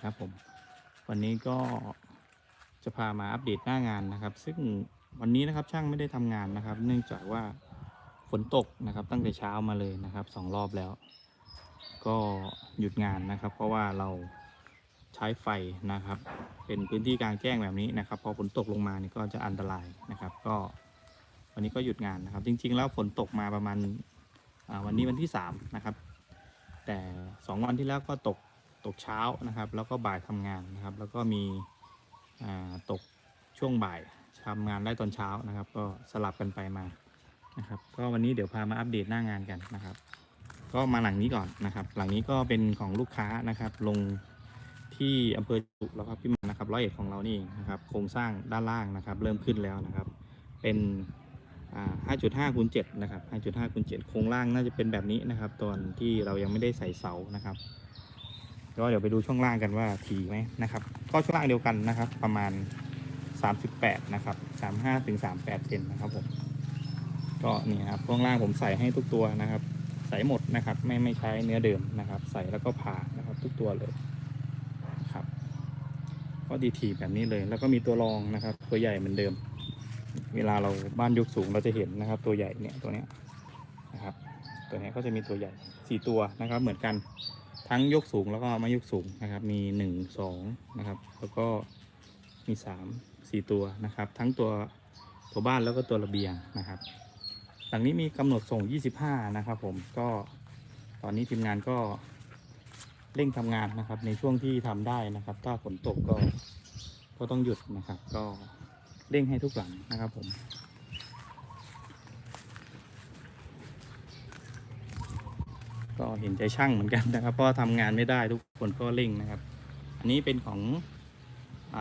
นะครับผม วันนี้ก็จะพามาอัปเดตหน้างานนะครับ ซึ่งวันนี้นะครับช่างไม่ได้ทำงานนะครับ เนื่องจากว่าฝนตกนะครับ ตั้งแต่เช้ามาเลยนะครับสองรอบแล้ว ก็หยุดงานนะครับ เพราะว่าเราใช้ไฟนะครับ เป็นพื้นที่กลางแจ้งแบบนี้นะครับ พอฝนตกลงมานี่ก็จะอันตรายนะครับ ก็วันนี้ก็หยุดงานนะครับ จริง ๆ แล้วฝนตกมาประมาณวันนี้วันที่สามนะครับแต่สองวันที่แล้วก็ตก ตกเช้านะครับ แล้วก็บ่ายทำงานนะครับ แล้วก็มีตกช่วงบ่ายทำงานได้ตอนเช้านะครับ ก็สลับกันไปมานะครับ ก็วันนี้เดี๋ยวพามาอัปเดตหน้างานกันนะครับ ก็มาหลังนี้ก่อนนะครับ หลังนี้ก็เป็นของลูกค้านะครับ ลงที่อำเภอจุแล้วครับพี่มันนะครับร้อยเอ็ดของเรานี่นะครับ โครงสร้างด้านล่างนะครับ เริ่มขึ้นแล้วนะครับ เป็น5.5คูณ7นะครับ5.5คูณ7โครงล่างน่าจะเป็นแบบนี้นะครับ ตอนที่เรายังไม่ได้ใส่เสานะครับ ก็เดี๋ยวไปดูช่วงล่างกันว่าถี่ไหมนะครับ ก็ช่วงล่างเดียวกันนะครับ ประมาณ 38 นะครับ 35ถึง38เซนนะครับผมก็นี่ครับช่วงล่างผมใส่ให้ทุกตัวนะครับ ใส่หมดนะครับ ไม่ไม่ใช้เนื้อเดิมนะครับ ใส่แล้วก็ผ่านะครับ ทุกตัวเลยครับ ก็ดีทีแบบนี้เลย แล้วก็มีตัวรองนะครับ ตัวใหญ่เหมือนเดิม เวลาเราบ้านยกสูงเราจะเห็นนะครับ ตัวใหญ่เนี่ยตัวเนี้ยนะครับ ตัวเนี้ยก็จะมีตัวใหญ่สี่ตัวนะครับ เหมือนกัน ทั้งยกสูงแล้วก็ไม่ยกสูงนะครับ มีหนึ่งสองนะครับ แล้วก็มีสามสี่ตัวนะครับ ทั้งตัวตัวบ้านแล้วก็ตัวระเบียงนะครับ หลังนี้มีกำหนดส่ง 25 นะครับ ผมก็ตอนนี้ทีมงานก็เร่งทำงานนะครับ ในช่วงที่ทำได้นะครับ ถ้าฝนตกก็ก็ต้องหยุดนะครับ ก็เร่งให้ทุกหลังนะครับผม ก็เห็นใจช่างเหมือนกันนะครับ เพราะทำงานไม่ได้ทุกคนก็เร่งนะครับ อันนี้เป็นของอ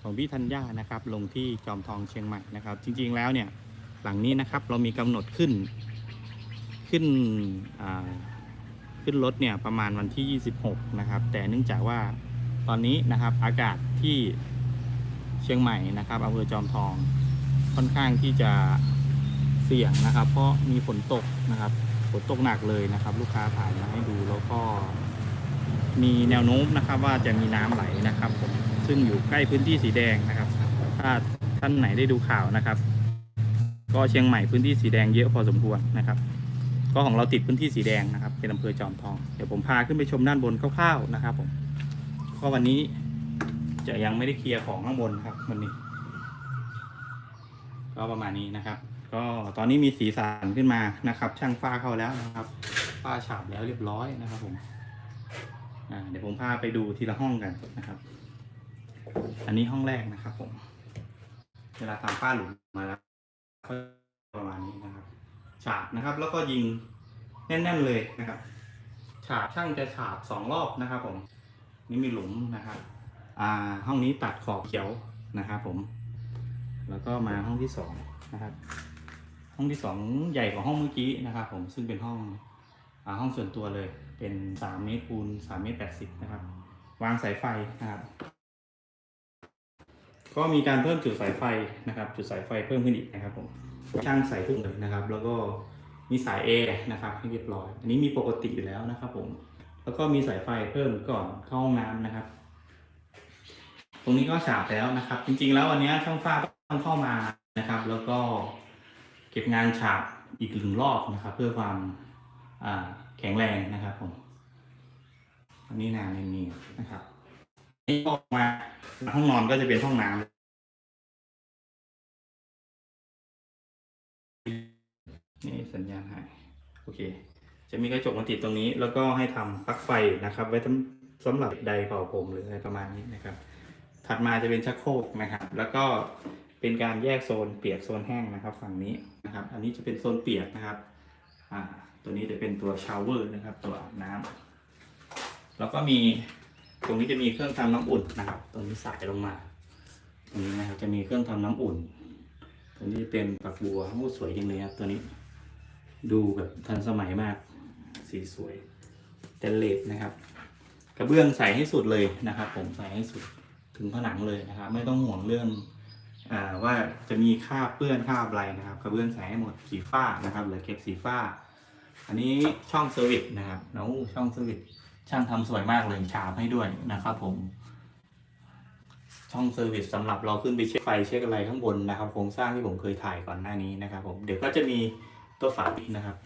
ของพี่ธัญญานะครับ ลงที่จอมทองเชียงใหม่นะครับ จริง ๆ แล้วเนี่ยหลังนี้นะครับเรามีกำหนดขึ้นขึ้นขึ้นรถเนี่ยประมาณวันที่ 26 นะครับ แต่เนื่องจากว่าตอนนี้นะครับอากาศที่เชียงใหม่นะครับอำเภอจอมทองค่อนข้างที่จะเสี่ยงนะครับ เพราะมีฝนตกนะครับ ฝนตกหนักเลยนะครับ ลูกค้าถ่ายมาให้ดูแล้วก็มีแนวโน้มนะครับ ว่าจะมีน้ำไหลนะครับผมซึ่งอยู่ใกล้พื้นที่สีแดงนะครับ ถ้าท่านไหนได้ดูข่าวนะครับ ก็เชียงใหม่พื้นที่สีแดงเยอะพอสมควรนะครับ ก็ของเราติดพื้นที่สีแดงนะครับเป็นอำเภอจอมทองเดี๋ยวผมพาขึ้นไปชมด้านบนคร่าวๆนะครับผมก็วันนี้จะยังไม่ได้เคลียร์ของข้างบนครับวันนี้ ก็ประมาณนี้นะครับ ก็ตอนนี้มีสีสันขึ้นมานะครับ ช่างฝ้าเข้าแล้วนะครับ ฝ้าฉาบแล้วเรียบร้อยนะครับผมเดี๋ยวผมพาไปดูทีละห้องกันนะครับ อันนี้ห้องแรกนะครับ ผม เวลาทำฝ้าหลุมมาแล้วประมาณนี้นะครับ ฉาบนะครับ แล้วก็ยิงแน่น ๆ เลยนะครับ ฉาบช่างจะฉาบสองรอบนะครับ ผม นี่มีหลุมนะครับ อ่า ห้องนี้ตัดขอบเขียวนะครับ ผม แล้วก็มาห้องที่สองนะครับ ห้องที่สองใหญ่กว่าห้องเมื่อกี้นะครับผมซึ่งเป็นห้องอห้องส่วนตัวเลยเป็นสามเมตรคูณสามเมตรแปดสิบนะครับ วางสายไฟนะครับก็มีการเพิ่มจุดสายไฟนะครับ จุดสายไฟเพิ่มขึ้นอีกนะครับผมช่างใส่ทุกเลยนะครับ แล้วก็มีสายเอนะครับให้เรียบร้อย อันนี้มีปกติอยู่แล้วนะครับ ผม แล้วก็มีสายไฟเพิ่มก่อนเข้าห้องน้ำนะครับ ตรงนี้ก็ฉาบแล้วนะครับ จริงๆ แล้ววันนี้ช่างฟ้าต้องเข้ามานะครับ แล้วก็ เก็บงานฉาบอีกหนึ่งรอบนะครับ เพื่อความแข็งแรงนะครับผมอันนี้นานไม่มีนะครับนี่ออกมาห้องนอนก็จะเป็นห้องน้ำนี่สัญญาณหายโอเค จะมีกระจกมาติดตรงนี้ แล้วก็ให้ทำปลั๊กไฟนะครับ ไว้สำสำหรับไดเป่าผมหรืออะไรประมาณนี้นะครับ ถัดมาจะเป็นชักโครกนะครับ แล้วก็ เป็นการแยกโซนเปียกโซนแห้งนะครับ ฝั่งนี้นะครับ อันนี้จะเป็นโซนเปียกนะครับอ่าตัวนี้จะเป็นตัวชาวเวอร์นะครับ ตัวอาบน้ำแล้วก็มีตรงนี้จะมีเครื่องทำน้ำอุ่นนะครับตรงนี้สายลงมา ตรงนี้นะครับจะมีเครื่องทำน้ำอุ่น ตัวนี้เป็นปักบัวโอ้สวยจริงเลยครับตัวนี้ ดูแบบทันสมัยมาก สีสวยเตนเลสนะครับ กระเบื้องใส่ให้สุดเลยนะครับ ผมใส่ให้สุดถึงผนังเลยนะครับ ไม่ต้องห่วงเรื่อง ว่าจะมีคราเปื้อนคราอะไรนะครับกระเบื้องใส่ให้หมดสีฟ้านะครับเหลือเก็บสีฟ้า อันนี้ช่องเซอร์วิสนะครับเนาช่องเซอร์วิสช่างทำสวยมากเลยฉาบให้ด้วยนะครับผม ช่องเซอร์วิสสำหรับเราขึ้นไปเช็คไฟเช็คอะไรข้างบนนะครับโครงสร้างที่ผมเคยถ่ายก่อนหน้านี้นะครับ ผมเดี๋ยวก็จะมีตัวฝาปิดนะครับ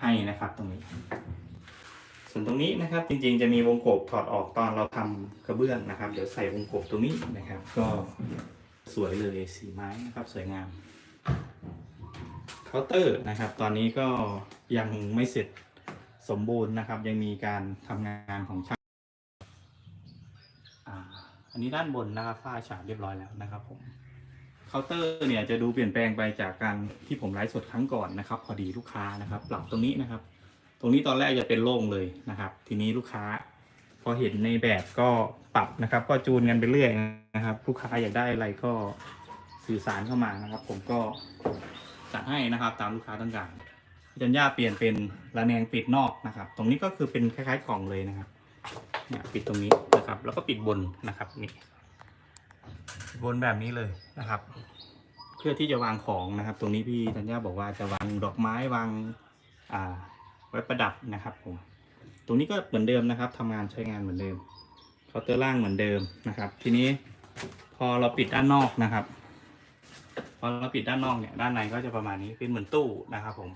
ให้นะครับตรงนี้ ส่วนตรงนี้นะครับ จริงๆจะมีวงกบถอดออกตอนเราทำกระเบื้องนะครับ เดี๋ยวใส่วงกบตรงนี้นะครับ ก็ สวยเลยสีไม้นะครับสวยงามเคาน์เตอร์นะครับ ตอนนี้ก็ยังไม่เสร็จสมบูรณ์นะครับ ยังมีการทำงานของช่างอันนี้ด้านบนนะครับฝ้าฉาบเรียบร้อยแล้วนะครับผมเคาน์เตอร์เนี่ยจะดูเปลี่ยนแปลงไปจากการที่ผมไลฟ์สดครั้งก่อนนะครับ พอดีลูกค้านะครับ ปรับตรงนี้นะครับ ตรงนี้ตอนแรกจะเป็นโล่งเลยนะครับ ทีนี้ลูกค้า พอเห็นในแบบก็ ปรับนะครับ ก็จูนกันไปเรื่อยนะครับ ลูกค้าอยากได้อะไรก็สื่อสารเข้ามานะครับ ผมก็จัดให้นะครับ ตามลูกค้าต้องการพี่จัญญาเปลี่ยนเป็นระแนงปิดนอกนะครับ ตรงนี้ก็คือเป็นคล้ายๆกล่องเลยนะครับเนี่ยปิดตรงนี้นะครับ แล้วก็ปิดบนนะครับนี่บนแบบนี้เลยนะครับ เพื่อที่จะวางของนะครับ ตรงนี้พี่ธัญญาบอกว่าจะวางดอกไม้วางอ่าไว้ประดับนะครับผมตรงนี้ก็เหมือนเดิมนะครับทำงานใช้งานเหมือนเดิม เคาน์เตอร์ล่างเหมือนเดิมนะครับ ทีนี้พอเราปิดด้านนอกนะครับ พอเราปิดด้านนอกเนี่ยด้านในก็จะประมาณนี้เป็นเหมือนตู้นะครับผม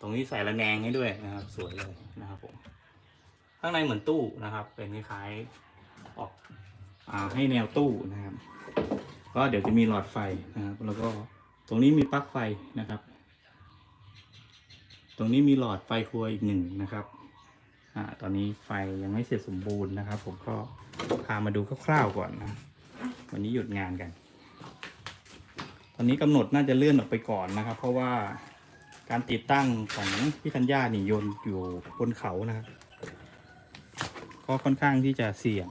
ตรงนี้ใส่ระแนงให้ด้วยนะครับ สวยเลยนะครับผมข้างในเหมือนตู้นะครับ เป็นคล้ายๆออกอให้แนวตู้นะครับ ก็เดี๋ยวจะมีหลอดไฟนะครับ แล้วก็ตรงนี้มีปลั๊กไฟนะครับ ตรงนี้มีหลอดไฟครัวอีกหนึ่งนะครับอ่าตอนนี้ไฟยังไม่เสร็จสมบูรณ์นะครับ ผมก็ พามาดูคร่าวๆก่อนนะ วันนี้หยุดงานกัน ตอนนี้กำหนดน่าจะเลื่อนออกไปก่อนนะครับ เพราะว่าการติดตั้งของพี่ธัญญานี่โยนอยู่บนเขานะครับ ก็ค่อนข้างที่จะเสี่ยง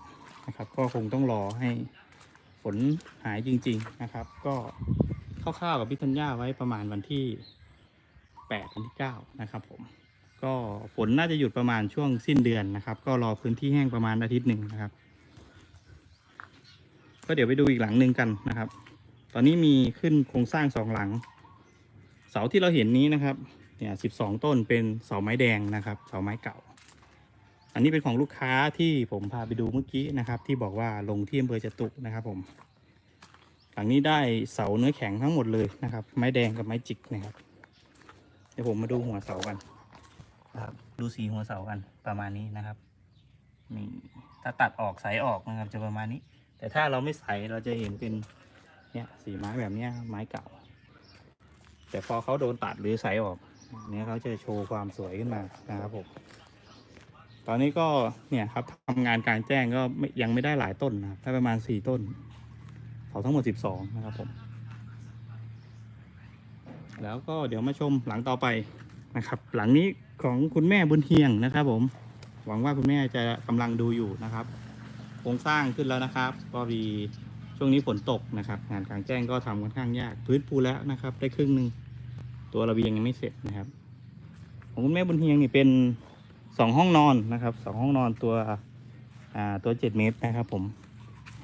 นะครับ ก็คงต้องรอให้ฝนหายจริง ๆนะครับ ก็คร่าวๆกับพี่ธัญญาไว้ประมาณวันที่8วันที่9นะครับผมก็ฝนน่าจะหยุดประมาณช่วงสิ้นเดือนนะครับ ก็รอพื้นที่แห้งประมาณอาทิตย์หนึ่งนะครับ ก็เดี๋ยวไปดูอีกหลังหนึ่งกันนะครับ ตอนนี้มีขึ้นโครงสร้างสองหลัง เสาที่เราเห็นนี้นะครับ เนี่ยสิบสองต้นเป็นเสาไม้แดงนะครับ เสาไม้เก่า อันนี้เป็นของลูกค้าที่ผมพาไปดูเมื่อกี้นะครับ ที่บอกว่าลงที่อำเภอจตุนะครับผม หลังนี้ได้เสาเนื้อแข็งทั้งหมดเลยนะครับ ไม้แดงกับไม้จิกนะครับ เดี๋ยวผมมาดูหัวเสากันครับดูสีหัวเสากันประมาณนี้นะครับนี่ถ้าตัดออกใสออกนะครับจะประมาณนี้ แต่ถ้าเราไม่ใส่เราจะเห็นเป็นเนี่ยสีไม้แบบเนี้ยไม้เก่า แต่พอเขาโดนตัดหรือใส่ออกเนี่ยเขาจะโชว์ความสวยขึ้นมานะครับผมตอนนี้ก็เนี่ยครับทำงานกางแจ้งก็ยังไม่ได้หลายต้นนะครับได้ประมาณสี่ต้นเสาทั้งหมดสิบสองนะครับผมแล้วก็เดี๋ยวมาชมหลังต่อไปนะครับ หลังนี้ของคุณแม่บุญเฮียงนะครับผม หวังว่าคุณแม่จะกำลังดูอยู่นะครับ โครงสร้างขึ้นแล้วนะครับ ก็มีช่วงนี้ฝนตกนะครับ งานกลางแจ้งก็ทำค่อนข้างยาก พื้นปูแล้วนะครับ ได้ครึ่งหนึ่งตัวระเบียงยังไม่เสร็จนะครับ ของคุณแม่บุญเฮียงนี่เป็นสองห้องนอนนะครับสองห้องนอนตัวอ่าตัวเจ็ดเมตรนะครับ ผม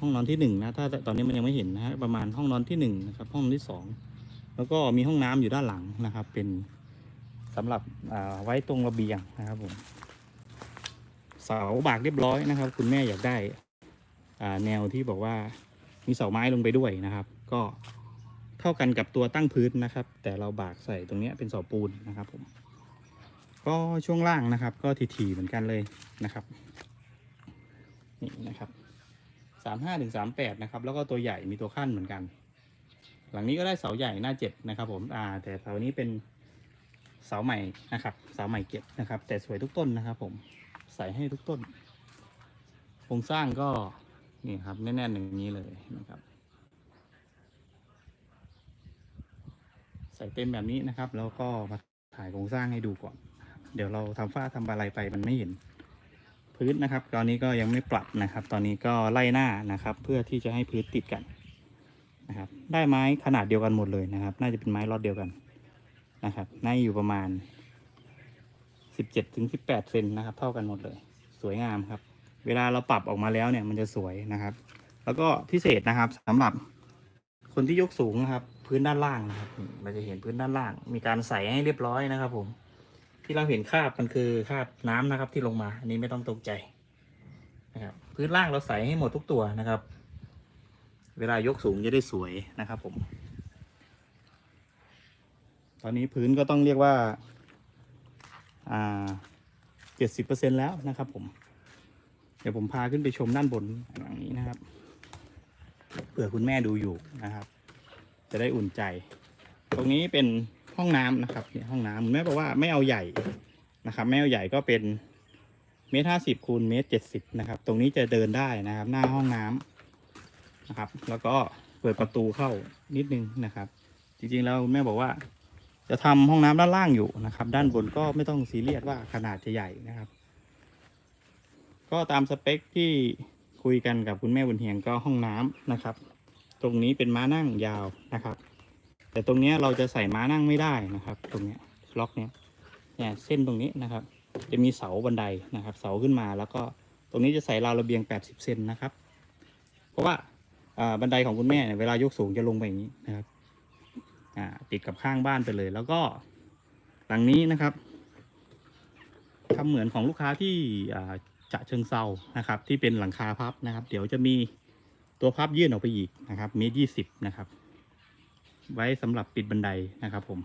ห้องนอนที่หนึ่งนะถ้าตอนนี้มันยังไม่เห็นนะฮะประมาณห้องนอนที่หนึ่งนะครับ ห้องนอนที่สองแล้วก็มีห้องน้ำอยู่ด้านหลังนะครับ เป็นสำหรับไว้ตรงระเบียงนะครับผมเสาบากเรียบร้อยนะครับ คุณแม่อยากได้ แนวที่บอกว่ามีเสาไม้ลงไปด้วยนะครับ ก็เท่ากันกับตัวตั้งพื้นนะครับ แต่เราบากใส่ตรงนี้เป็นเสาปูนนะครับผมก็ช่วงล่างนะครับ ก็ถี่ๆเหมือนกันเลยนะครับนี่นะครับสามห้าถึงสามแปดนะครับ แล้วก็ตัวใหญ่มีตัวขั้นเหมือนกัน หลังนี้ก็ได้เสาใหญ่หน้าเจ็ดนะครับ ผมอ่าแต่เสานี้เป็นเสาใหม่นะครับ เสาใหม่เก็บนะครับ แต่สวยทุกต้นนะครับ ผมใส่ให้ทุกต้นโครงสร้างก็ นี่ครับแน่นๆอย่างนี้เลยนะครับ ใส่เต็มแบบนี้นะครับ แล้วก็มาถ่ายโครงสร้างให้ดูก่อน เดี๋ยวเราทำฝ้าทำอะไรไปมันไม่เห็น พื้นนะครับ ตอนนี้ก็ยังไม่ปรับนะครับ ตอนนี้ก็ไล่หน้านะครับ เพื่อที่จะให้พื้นติดกันนะครับ ได้ไม้ขนาดเดียวกันหมดเลยนะครับ น่าจะเป็นไม้ลอตเดียวกันนะครับ น่าอยู่ประมาณ 17ถึง18 เซนนะครับ เท่ากันหมดเลย สวยงามครับ เวลาเราปรับออกมาแล้วเนี่ยมันจะสวยนะครับ แล้วก็พิเศษนะครับสำหรับคนที่ยกสูงนะครับ พื้นด้านล่างนะครับนี่เราจะเห็นพื้นด้านล่าง มีการใส่ให้เรียบร้อยนะครับ ผม ที่เราเห็นคราบมันคือคราบน้ำนะครับ ที่ลงมาอันนี้ไม่ต้องตกใจนะครับ พื้นล่างเราใส่ให้หมดทุกตัวนะครับ เวลายกสูงจะได้สวยนะครับผมตอนนี้พื้นก็ต้องเรียกว่า อ่าเจ็ดสิบเปอร์เซ็นแล้วนะครับผม เดี๋ยวผมพาขึ้นไปชมด้านบนหลังนี้นะครับ เผื่อคุณแม่ดูอยู่นะครับ จะได้อุ่นใจ ตรงนี้เป็นห้องน้ำนะครับเนี่ยห้องน้ำคุณแม่บอกว่าไม่เอาใหญ่นะครับ ไม่เอาใหญ่ก็เป็นเมตรห้าสิบคูณเมตรเจ็ดสิบนะครับ ตรงนี้จะเดินได้นะครับ หน้าห้องน้ำนะครับ แล้วก็เปิดประตูเข้านิดนึงนะครับ จริงๆแล้วแม่บอกว่าจะทำห้องน้ำด้านล่างอยู่นะครับ ด้านบนก็ไม่ต้องซีเรียสว่าขนาดจะใหญ่นะครับ ก็ตามสเปคที่คุยกันกับคุณแม่บุญเฮียงก็ห้องน้ำนะครับ ตรงนี้เป็นม้านั่งยาวนะครับ แต่ตรงนี้เราจะใส่ม้านั่งไม่ได้นะครับ ตรงนี้ล็อกเนี้ยเนี่ยเส้นตรงนี้นะครับ จะมีเสาบันไดนะครับ เสาขึ้นมาแล้วก็ตรงนี้จะใส่ราวระเบียง 80 เซนนะครับ เพราะว่าอ่าบันไดของคุณแม่เนี่ยเวลายกสูงจะลงไปอย่างนี้นะครับอ่าติดกับข้างบ้านไปเลย แล้วก็หลังนี้นะครับทำเหมือนของลูกค้าที่อ่า จะเชิงเซานะครับ ที่เป็นหลังคาพับนะครับ เดี๋ยวจะมีตัวพับยื่นออกไปอีกนะครับเมตรยี่สิบนะครับ ไว้สำหรับปิดบันไดนะครับผม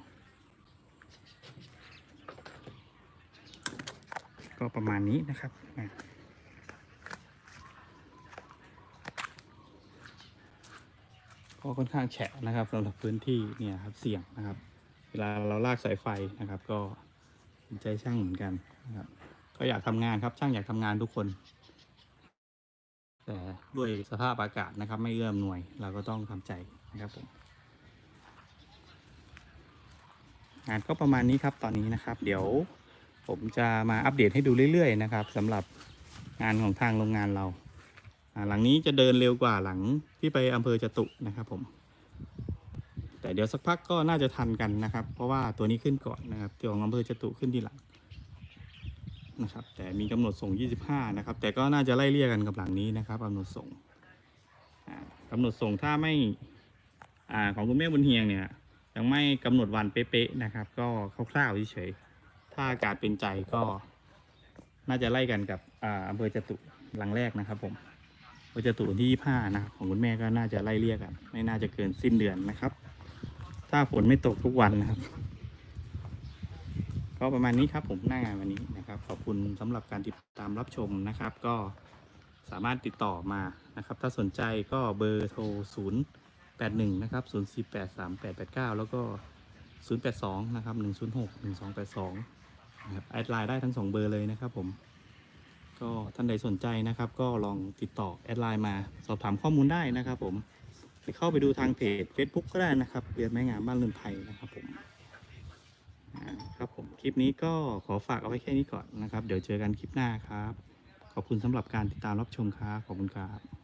ก็ประมาณนี้นะครับก็ค่อนข้างแฉะนะครับสำหรับพื้นที่เนี่ยครับเสี่ยงนะครับ เวลาเราลากสายไฟนะครับ ก็ใจช่างเหมือนกันนะครับ ก็อยากทำงานครับช่างอยากทำงานทุกคน แต่ด้วยสภาพอากาศนะครับ ไม่เอื้อมหน่วยเราก็ต้องทำใจนะครับผมงานก็ประมาณนี้ครับตอนนี้นะครับ เดี๋ยวผมจะมาอัปเดตให้ดูเรื่อยๆ นะครับสำหรับงานของทางโรงงานเรา หลังนี้จะเดินเร็วกว่าหลังที่ไปอำเภอจตุนะครับผม แต่เดี๋ยวสักพักก็น่าจะทันกันนะครับ เพราะว่าตัวนี้ขึ้นก่อนนะครับตัวของอำเภอจตุขึ้นที่หลัง นะครับแต่มีกำหนดส่ง 25 นะครับ แต่ก็น่าจะไล่เลี่ยกันกับหลังนี้นะครับกำหนดส่งอ่ากำหนดส่งถ้าไม่อของคุณแม่บุญเฮียงเนี่ยยังไม่กำหนดวันเป๊ะๆนะครับ ก็คร่าวๆเฉยๆถ้าอากาศเป็นใจก็น่าจะไล่กันกับอ่าอำเภอจตุหลังแรกนะครับ ผมอำเภอจตุวันที่ 25 นะครับของคุณแม่ก็น่าจะไล่เลี่ยกัน ไม่น่าจะเกินสิ้นเดือนนะครับ ถ้าฝนไม่ตกทุกวันนะครับ ก็ประมาณนี้ครับผมหน้างานวันนี้ ขอบคุณสำหรับการติดตามรับชมนะครับ ก็สามารถติดต่อมานะครับ ถ้าสนใจก็เบอร์โทร 0 81 นะครับ 048 3889 แล้วก็ 082 นะครับ 106 1282 นะครับแอดไลน์ได้ทั้ง 2 เบอร์เลยนะครับผม ก็ท่านใดสนใจนะครับ ก็ลองติดต่อแอดไลน์มาสอบถามข้อมูลได้นะครับผมไปเข้าไปดูทางเพจ Facebook ก็ได้นะครับเรียนไม้งามบ้านเรือนไทยนะครับผม ครับผมคลิปนี้ก็ขอฝากเอาไว้แค่นี้ก่อนนะครับ เดี๋ยวเจอกันคลิปหน้าครับ ขอบคุณสำหรับการติดตามรับชมครับขอบคุณครับ